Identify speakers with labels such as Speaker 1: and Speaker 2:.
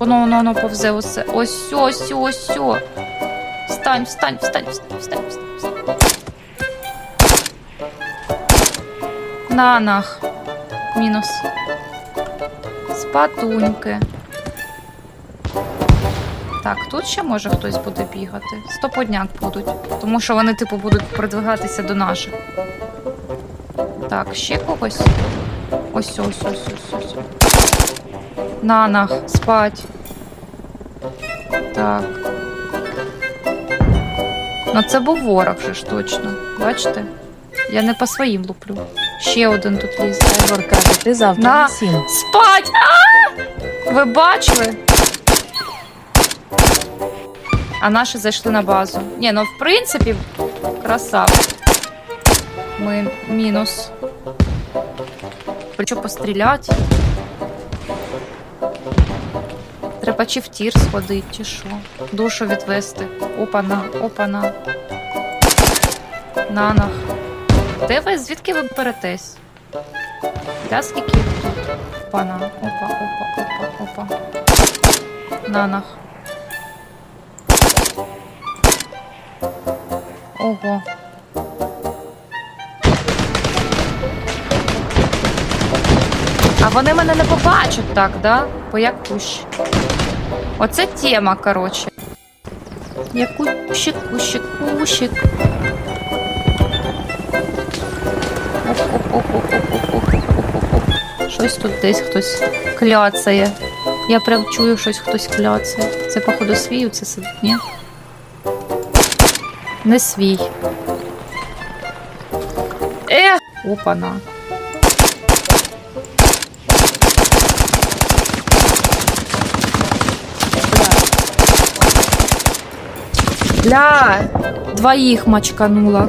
Speaker 1: Воно, воно, воно повзе усе. Ось, ось, ось, ось. Встань, встань, встань, встань, встань, встань. На нах. Мінус. Спатуньки. Так, тут ще може хтось буде бігати. Стоподняк будуть. Тому що вони, типу, будуть продвигатися до наших. Так, ще когось. Ось, ось, ось, ось, ось. На нах, спать. Так. Ну це був ворог же ж точно. Бачите? Я не по своїм луплю. Ще один тут лізе.
Speaker 2: Ігор каже, ти завтра
Speaker 1: На.
Speaker 2: на сім.
Speaker 1: Спать! А! Ви бачили? А наші зайшли на базу. Ні, ну в принципі, красава. Ми мінус. Хочу постріляти. Треба чи в тір сходити, чи що. Душу відвести. Опана, опана. Нанах. Де ви? Звідки ви беретесь? Я скільки тут? Опана, опа, опа, опа, опа. Нанах. Ого. А вони мене не побачать так, да? Бо я кущ. Оце тема, коротше. Я кущик, кущик, кущик. Щось тут десь хтось кляцає. Я прям чую, щось хтось кляцає. Це, походу, свій це сидить, ні? Не свій. Ех! Опана. Бля, двоїх мачканула.